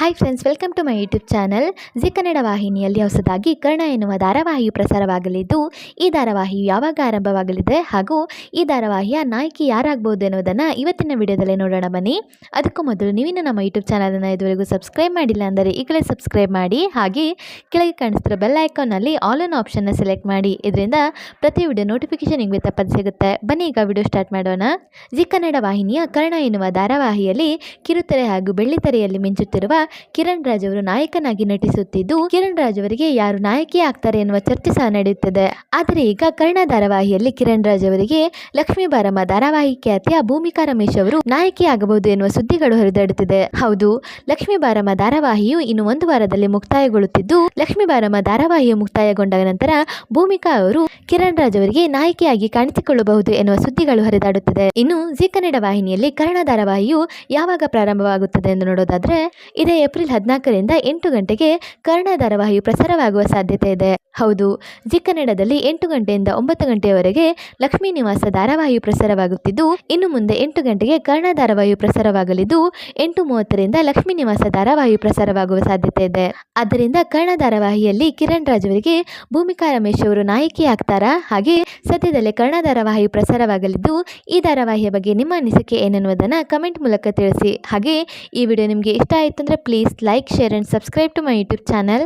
Hi friends welcome to my YouTube channel Zee Kannada ವಾಹಿನಿಯಲ್ಲಿ ಹೊಸದಾಗಿ ಕರ್ಣ ಎನ್ನುವ ಧಾರಾವಾಹಿಯು ಪ್ರಸಾರವಾಗಲಿದ್ದು ಈ ಧಾರಾವಾಹಿಯು ಯಾವಾಗ ಆರಂಭವಾಗಲಿದೆ ಹಾಗೂ ಈ ಧಾರಾವಾಹಿಯ ನಾಯಕಿ ಯಾರಾಗ್ಬೋದು ಎನ್ನುವುದನ್ನು ಇವತ್ತಿನ ವಿಡಿಯೋದಲ್ಲಿ ನೋಡೋಣ ಬನ್ನಿ ಅದಕ್ಕೂ ಮೊದಲು ನೀವಿನ ನಮ್ಮ ಯೂಟ್ಯೂಬ್ ಚಾನಲನ್ನು ಇದುವರೆಗೂ ಸಬ್ಸ್ಕ್ರೈಬ್ ಮಾಡಿಲ್ಲ ಅಂದರೆ ಈಗಲೇ ಸಬ್ಸ್ಕ್ರೈಬ್ ಮಾಡಿ ಹಾಗೆ ಕೆಳಗೆ ಕಾಣಿಸ್ತಿರೋ ಬೆಲ್ ಐಕಾನ್ನಲ್ಲಿ ಆಲ್ ಆನ್ ಆಪ್ಷನ್ನ ಸೆಲೆಕ್ಟ್ ಮಾಡಿ ಇದರಿಂದ ಪ್ರತಿ ವಿಡಿಯೋ ನೋಟಿಫಿಕೇಶನ್ ನಿಮಗೆ ತಪ್ಪದು ಸಿಗುತ್ತೆ ಬನ್ನಿ ಈಗ ವಿಡಿಯೋ ಸ್ಟಾರ್ಟ್ ಮಾಡೋಣ ಜಿ ಕನ್ನಡ ವಾಹಿನಿಯ ಕರ್ಣ ಎನ್ನುವ ಧಾರಾವಾಹಿಯಲ್ಲಿ ಕಿರುತೆರೆ ಹಾಗೂ ಬೆಳ್ಳಿತೆರೆಯಲ್ಲಿ ಮಿಂಚುತ್ತಿರುವ ಕಿರಣ್ ರಾಜ್ ಅವರು ನಾಯಕನಾಗಿ ನಟಿಸುತ್ತಿದ್ದು ಕಿರಣ್ ರಾಜ್ ಅವರಿಗೆ ಯಾರು ನಾಯಕಿ ಆಗ್ತಾರೆ ಎನ್ನುವ ಚರ್ಚೆ ಸಹ ನಡೆಯುತ್ತದೆ ಆದರೆ ಈಗ ಕರ್ಣ ಧಾರಾವಾಹಿಯಲ್ಲಿ ಕಿರಣ್ ರಾಜ್ ಅವರಿಗೆ ಲಕ್ಷ್ಮೀ ಬಾರಮ್ಮ ಧಾರಾವಾಹಿ ಖ್ಯಾತಿಯ ಭೂಮಿಕಾ ರಮೇಶ್ ಅವರು ನಾಯಕಿ ಆಗಬಹುದು ಎನ್ನುವ ಸುದ್ದಿಗಳು ಹರಿದಾಡುತ್ತಿದೆ ಹೌದು ಲಕ್ಷ್ಮೀ ಬಾರಮ್ಮ ಧಾರಾವಾಹಿಯು ಇನ್ನು ಒಂದು ವಾರದಲ್ಲಿ ಮುಕ್ತಾಯಗೊಳ್ಳುತ್ತಿದ್ದು ಲಕ್ಷ್ಮೀ ಬಾರಮ್ಮ ಧಾರಾವಾಹಿಯು ಮುಕ್ತಾಯಗೊಂಡ ನಂತರ ಭೂಮಿಕಾ ಅವರು ಕಿರಣ್ ರಾಜ್ ಅವರಿಗೆ ನಾಯಕಿಯಾಗಿ ಕಾಣಿಸಿಕೊಳ್ಳಬಹುದು ಎನ್ನುವ ಸುದ್ದಿಗಳು ಹರಿದಾಡುತ್ತಿದೆ ಇನ್ನು ಜಿ ಕನ್ನಡ ವಾಹಿನಿಯಲ್ಲಿ ಕರ್ಣ ಧಾರಾವಾಹಿಯು ಯಾವಾಗ ಪ್ರಾರಂಭವಾಗುತ್ತದೆ ಎಂದು ನೋಡೋದಾದ್ರೆ ಇದೇ ಏಪ್ರಿಲ್ ಹದಿನಾಲ್ಕರಿಂದ ಎಂಟು ಗಂಟೆಗೆ ಕರ್ಣ ಧಾರಾವಾಹಿಯು ಪ್ರಸಾರವಾಗುವ ಸಾಧ್ಯತೆ ಇದೆ ಹೌದು ಜಿ ಕನ್ನಡದಲ್ಲಿ ಎಂಟು ಗಂಟೆಯಿಂದ ಒಂಬತ್ತು ಗಂಟೆಯವರೆಗೆ ಲಕ್ಷ್ಮೀ ನಿವಾಸ ಧಾರಾವಾಹಿಯು ಪ್ರಸಾರವಾಗುತ್ತಿದ್ದು ಇನ್ನು ಮುಂದೆ ಎಂಟು ಗಂಟೆಗೆ ಕರ್ಣ ಧಾರಾವಾಹಿಯು ಪ್ರಸಾರವಾಗಲಿದ್ದು ಎಂಟು ಮೂವತ್ತರಿಂದ ಲಕ್ಷ್ಮೀ ನಿವಾಸ ಧಾರಾವಾಹಿ ಪ್ರಸಾರವಾಗುವ ಸಾಧ್ಯತೆ ಇದೆ ಆದ್ದರಿಂದ ಕರ್ಣ ಧಾರಾವಾಹಿಯಲ್ಲಿ ಕಿರಣ್ ರಾಜ್ ಅವರಿಗೆ ಭೂಮಿಕಾ ರಮೇಶ್ ಅವರು ನಾಯಕಿ ಆಗ್ತಾರಾ ಹಾಗೆ ಸದ್ಯದಲ್ಲೇ ಕರ್ಣ ಧಾರಾವಾಹಿಯು ಪ್ರಸಾರವಾಗಲಿದ್ದು ಈ ಧಾರಾವಾಹಿಯ ಬಗ್ಗೆ ನಿಮ್ಮ ಅನಿಸಿಕೆ ಏನೆನ್ನುವುದನ್ನು ಕಮೆಂಟ್ ಮೂಲಕ ತಿಳಿಸಿ ಹಾಗೆ ಈ ವಿಡಿಯೋ ನಿಮಗೆ ಇಷ್ಟ ಆಯಿತು ಅಂದರೆ Please like, share and subscribe to my YouTube channel.